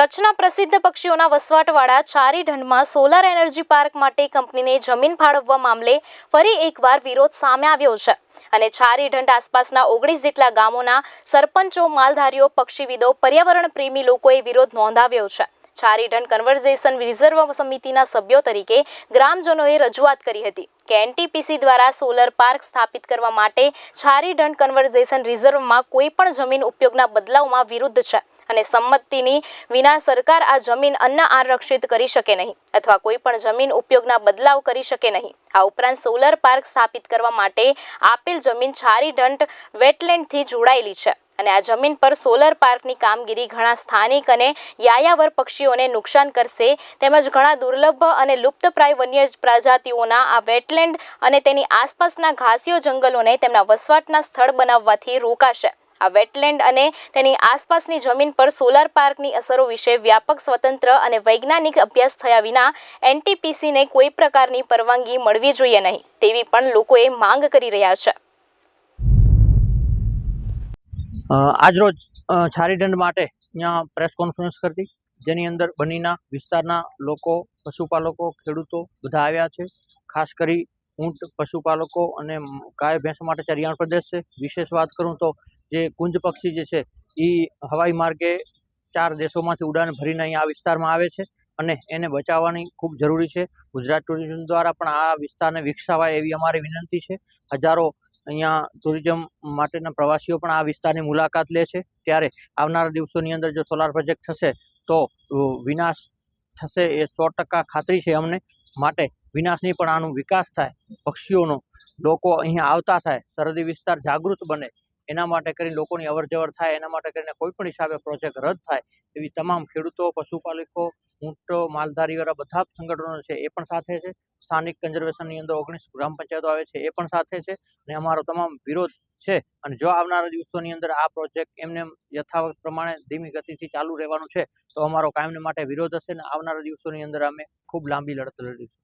કચ્છના પ્રસિદ્ધ પક્ષીઓના વસવાટવાળા ચારી ઢંઢમાં સોલાર એનર્જી પાર્ક માટે કંપનીને જમીન ફાળવવા મામલે ફરી એકવાર વિરોધ સામે આવ્યો છે. અને ચારી ઢંઢ આસપાસના ઓગણીસ જેટલા ગામોના સરપંચો, માલધારીઓ, પક્ષીવિદો, પર્યાવરણ પ્રેમી લોકોએ વિરોધ નોંધાવ્યો છે. ચારીઢંઢ કન્વર્ઝેશન રિઝર્વ સમિતિના સભ્યો તરીકે ગ્રામજનોએ રજૂઆત કરી હતી કે એનટીપીસી દ્વારા સોલર પાર્ક સ્થાપિત કરવા માટે છારીઢંઢ કન્વર્ઝેશન રિઝર્વમાં કોઈ પણ જમીન ઉપયોગના બદલાવમાં વિરુદ્ધ છે. અને સંમતિની વિના સરકાર આ જમીન અન્ન આરક્ષિત કરી શકે નહીં અથવા કોઈ પણ જમીન ઉપયોગના બદલાવ કરી શકે નહીં. આ ઉપરાંત સોલર પાર્ક સ્થાપિત કરવા માટે આપેલ જમીન છારીઢંઢ વેટલેન્ડથી જોડાયેલી છે અને આ જમીન પર સોલર પાર્કની કામગીરી ઘણા સ્થાનિક અને યાયાવર પક્ષીઓને નુકસાન કરશે તેમજ ઘણા દુર્લભ અને લુપ્તપ્રાય વન્ય પ્રજાતિઓના આ વેટલેન્ડ અને તેની આસપાસના ઘાસીઓ જંગલોને તેમના વસવાટના સ્થળ બનાવવાથી રોકાશે. આ વેટલેન્ડ અને તેની આસપાસની જમીન પર સોલાર પાર્કની અસરો વિશે વ્યાપક સ્વતંત્ર અને વૈજ્ઞાનિક અભ્યાસ થયા વિના એનટીપીસીને કોઈ પ્રકારની પરવાનગી મળવી જોઈએ નહીં, તેવી પણ લોકોએ માંગ કરી રહ્યા છે. આજરોજ છારીદંડ માટે અહીંયા પ્રેસ કોન્ફરન્સ કરતી, જેની અંદર બનીના વિસ્તારના લોકો, પશુપાલકો, ખેડૂતો બધા આવ્યા છે. ખાસ કરી ઊંટ, પશુપાલકો અને ગાય, ભેંસ માટે ચરિયાણ પ્રદેશ છે. વિશેષ વાત કરું તો જે કુંજ પક્ષી જે છે એ હવાઈ માર્ગે ચાર દેશોમાંથી ઉડાન ભરીને અહીંયા આ વિસ્તારમાં આવે છે અને એને બચાવવાની ખૂબ જરૂરી છે. ગુજરાત ટુરિઝમ દ્વારા પણ આ વિસ્તારને વિકસાવાય એવી અમારી વિનંતી છે. હજારો અહીંયા ટુરિઝમ માટેના પ્રવાસીઓ પણ આ વિસ્તારની મુલાકાત લે છે. ત્યારે આવનારા દિવસોની અંદર જો સોલાર પ્રોજેક્ટ થશે, તો વિનાશ થશે એ સો ખાતરી છે અમને. માટે વિનાશ નહીં પણ આનો વિકાસ થાય. પક્ષીઓનો લોકો અહીંયા આવતા થાય. સરહદી વિસ્તાર જાગૃત બને. એના માટે કરીને લોકોની અવર જવર થાય, એના માટે કરીને કોઈ પણ હિસાબે પ્રોજેક્ટ રદ થાય, એવી તમામ ખેડૂતો, પશુપાલકો, ઊંટો, માલધારીવાળા બધા સંગઠનો છે, એ પણ સાથે છે. સ્થાનિક કન્ઝર્વેશનની અંદર ઓગણીસ ગ્રામ પંચાયતો આવે છે, એ પણ સાથે છે. અને અમારો તમામ વિરોધ છે. અને જો આવનારા દિવસોની અંદર આ પ્રોજેક્ટ એમને યથાવત પ્રમાણે ધીમી ગતિથી ચાલુ રહેવાનું છે, તો અમારો કાયમને માટે વિરોધ હશે ને આવનારા દિવસોની અંદર અમે ખૂબ લાંબી લડત લડીશું.